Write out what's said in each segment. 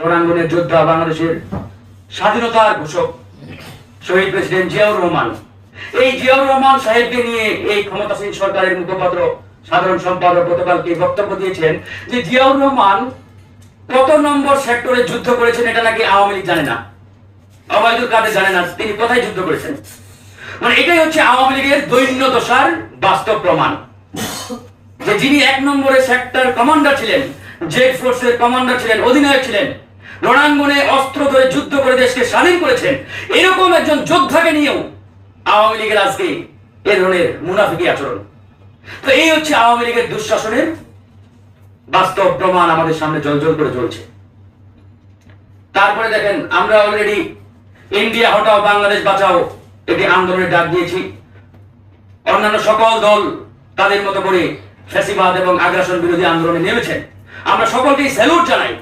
রণাঙ্গনের যোদ্ধা বাংলাদেশের স্বাধীনতার ঘোষক শহীদ প্রেসিডেন্ট জিয়াউর রহমান। এই জিয়াউর রহমান সাহেবকে নিয়ে এই ক্ষমতাসীন সরকারের মুখপাত্র, সাধারণ সম্পাদক গতকালকে বক্তব্য দিয়েছেন যে জিয়াউর রহমান কত নম্বর সেক্টরে যুদ্ধ করেছেন এটা নাকি আওয়ামী লীগ জানে না। অবায়দুল কাদের জানে না তিনি কোথায় যুদ্ধ করেছেন। মানে এটাই হচ্ছে আওয়ামী লীগের দৈন্য দশার বাস্তব প্রমাণ। যে যিনি এক নম্বরে সেক্টর কমান্ডার ছিলেন জেড ফোর্সের কমান্ডার ছিলেন, অধিনায়ক ছিলেন রণাঙ্গনে অস্ত্র ধরে যুদ্ধ করে দেশকে স্বাধীন করেছেন। এরকম একজন যোদ্ধাকে নিয়েও আওয়ামী লীগের আজকে এ ধরনের মুনাফিকি আচরণ। তো এই হচ্ছে আওয়ামী লীগের দুঃশাসনের বাস্তব প্রমাণ আমাদের সামনে জলজল করে চলছে। তারপরে দেখেন, আমরা অলরেডি ইন্ডিয়া হটাও, বাংলাদেশ বাঁচাও এটি আন্দোলনের ডাক দিয়েছি। অন্যান্য সকল দল তাদের মতো করে ফ্যাসিবাদ এবং আগ্রাসন বিরোধী আন্দোলনে নেমেছেন। আমরা সকলকেই স্যালুট জানাই।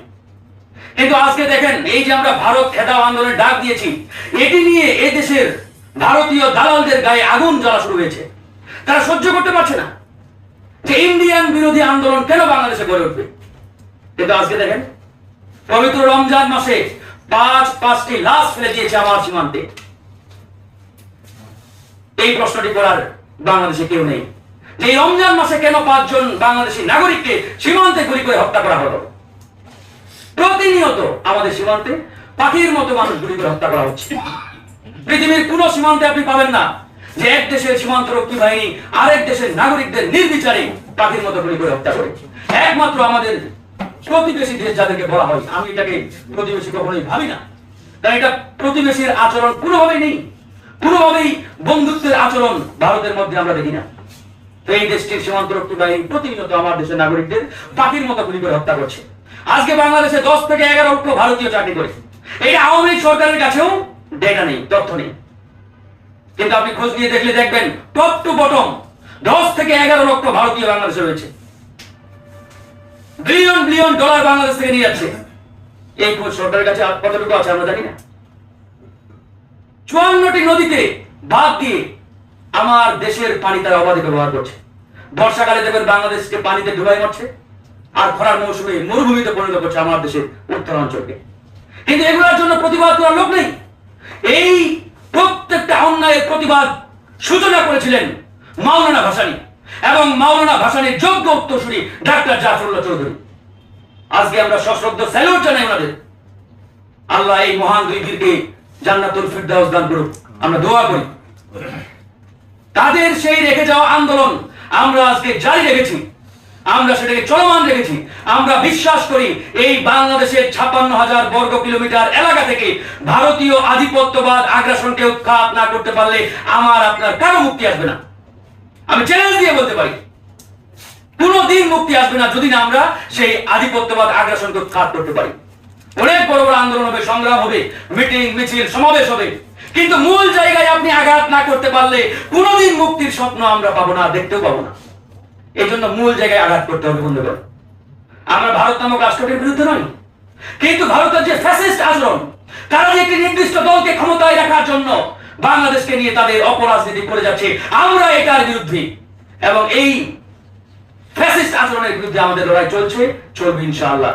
কিন্তু আজকে দেখেন, এই যে আমরা ভারত খেদাও আন্দোলনের ডাক দিয়েছি, এটি নিয়ে এ দেশের ভারতীয় দালালদের গায়ে আগুন জ্বলা শুরু হয়েছে। তারা সহ্য করতে পারছে না। যে ইন্ডিয়ান বিরোধী আন্দোলন কেন বাংলাদেশে গড়ে উঠবে? কিন্তু আজকে দেখেন, পবিত্র রমজান মাসে পাঁচ, পাঁচটি লাশ ফেলে দিয়েছে আমার সীমান্তে। এই প্রশ্নটি করার বাংলাদেশে কেউ নেই। এই রমজান মাসে কেন পাঁচজন বাংলাদেশি নাগরিককে সীমান্তে গুলি করে হত্যা করা হলো? প্রতিনিয়ত আমাদের সীমান্তে পাখির মতো মানুষ গুলি করে হত্যা করা হচ্ছে। পৃথিবীর কোন সীমান্তে আপনি পাবেন না যে এক দেশের সীমান্তরক্ষী বাহিনী আরেক দেশের নাগরিকদের নির্বিচারে পাখির মতো গুলি করে হত্যা করে একমাত্র আমাদের প্রতিবেশী দেশ যাদেরকে বলা হয়, আমি এটাকে প্রতিবেশী কখনোই ভাবি না। তাই এটা প্রতিবেশীর আচরণ কোনোভাবেই নেই। কোনোভাবেই বন্ধুত্বের আচরণ ভারতের মধ্যে আমরা দেখি না। এই দেশটির সীমান্তরক্ষী বাহিনী প্রতিনিয়ত আমার দেশের নাগরিকদের পাখির মতো গুলি করে হত্যা করছে। আজকে বাংলাদেশে দশ থেকে এগারো লক্ষ ভারতীয় চাকরি করে এটা আওয়ামী লীগ সরকারের কাছেও ডেটা নেই, তথ্য নেই। কিন্তু আপনি খোঁজ নিয়ে দেখলে দেখবেন টপ টু বটম দশ থেকে এগারো লক্ষ ভারতীয় বাংলাদেশে রয়েছে। বিলিয়ন বিলিয়ন ডলার বাংলাদেশ থেকে নিয়ে যাচ্ছে। এই খোঁজ সরকারের কাছে কতটুকু আছে আমরা জানি না। চুয়ান্নটি নদীতে বাদ দিয়ে আমার দেশের পানি তারা অবাধে ব্যবহার করছে। বর্ষাকালে দেখবেন বাংলাদেশকে পানিতে ডুবাই মারছে। আর খরার মৌসুমে মরুভূমিতে পরিণত করছে আমার দেশের উত্তরাঞ্চলকে। কিন্তু এগুলোর জন্য প্রতিবাদ করার লোক নেই। এই প্রত্যেকটা অন্যায়ের প্রতিবাদ সূচনা করেছিলেন মাওলানা ভাসানী এবং মাওলানা ভাসানীর যোগ্য উত্তরসূরি ডাক্তার জাফরুল্লাহ চৌধুরী। আজকে আমরা সশ্রদ্ধ স্যালুট জানাই ওনাদের। আল্লাহ এই মহান দুই বীরকে জান্নাতুল ফিরদাউস দান করুক। আমরা দোয়া করি। তাদের সেই রেখে যাওয়া আন্দোলন আমরা আজকে জারি রেখেছি। আমরা সেটাকে চলমান রেখেছি। আমরা বিশ্বাস করি এই বাংলাদেশের ছাপ্পান্ন হাজার বর্গ কিলোমিটার এলাকা থেকে ভারতীয় আধিপত্যবাদ আগ্রাসনকে উৎখাত না করতে পারলে আমার আপনার কারও মুক্তি আসবে না। আমি চ্যালেঞ্জ দিয়ে বলতে পারি। কোনদিন মুক্তি আসবে না যদি না আমরা সেই আধিপত্যবাদ আগ্রাসনকে উৎখাত করতে পারি। অনেক বড় বড় আন্দোলন হবে সংগ্রাম হবে, মিটিং, মিছিল, সমাবেশ হবে। কিন্তু মূল জায়গায় আপনি আঘাত না করতে পারলে কোনোদিন মুক্তির স্বপ্ন আমরা পাবো না, দেখতেও পাবো না। এই জন্য মূল জায়গায় আঘাত করতে হবে, বন্ধুগণ। আমরা ভারত নামক রাষ্ট্রটির বিরুদ্ধে নই। কিন্তু ভারতের যে ফ্যাসিস্ট আচরণ, তারা যে একটি নির্দিষ্ট দলকে ক্ষমতায় রাখার জন্য বাংলাদেশকে নিয়ে তাদের অপরাজনীতি করে যাচ্ছে, আমরা এটার বিরুদ্ধে। এবং এই ফ্যাসিস্ট আচরণের বিরুদ্ধে আমাদের লড়াই চলছে, চলবে ইনশাআল্লাহ।